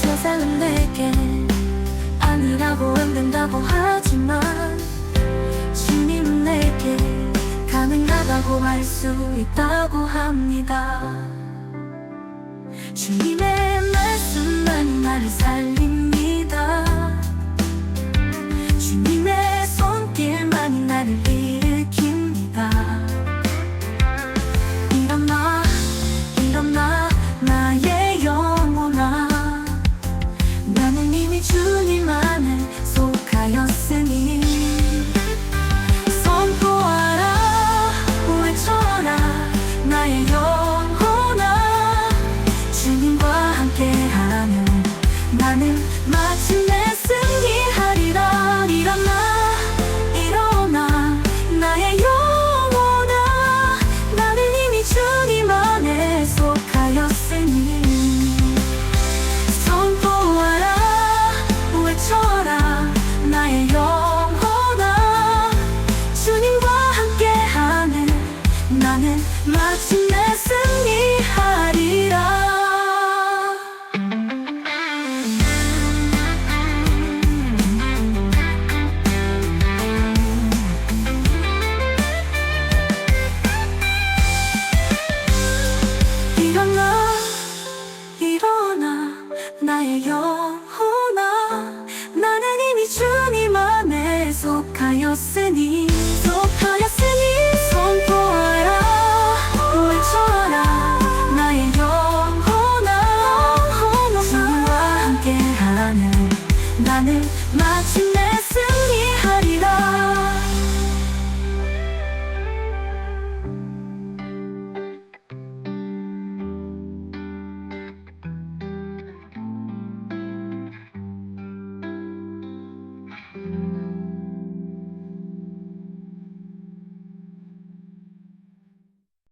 세상은 내게 아니라고 안 된다고 하지만 주님은 내게 가능하다고 할 수 있다고 합니다 주님의 말씀만이 나를 살립 나는 마침내 승리하리라. 일어나 일어나. 나의 영혼아. 나는 이미 주님 안에 속하였으니. 선포하라 외쳐라. 나의 영혼아. 주님과 함께하는 나는 마침내 나 나의 영혼아 나는 이미 주님 안에 속하였으니 속하였으니 선포하라 외쳐라. 나의 영혼아 주님과 함께하는 나는 마침내 승리하리라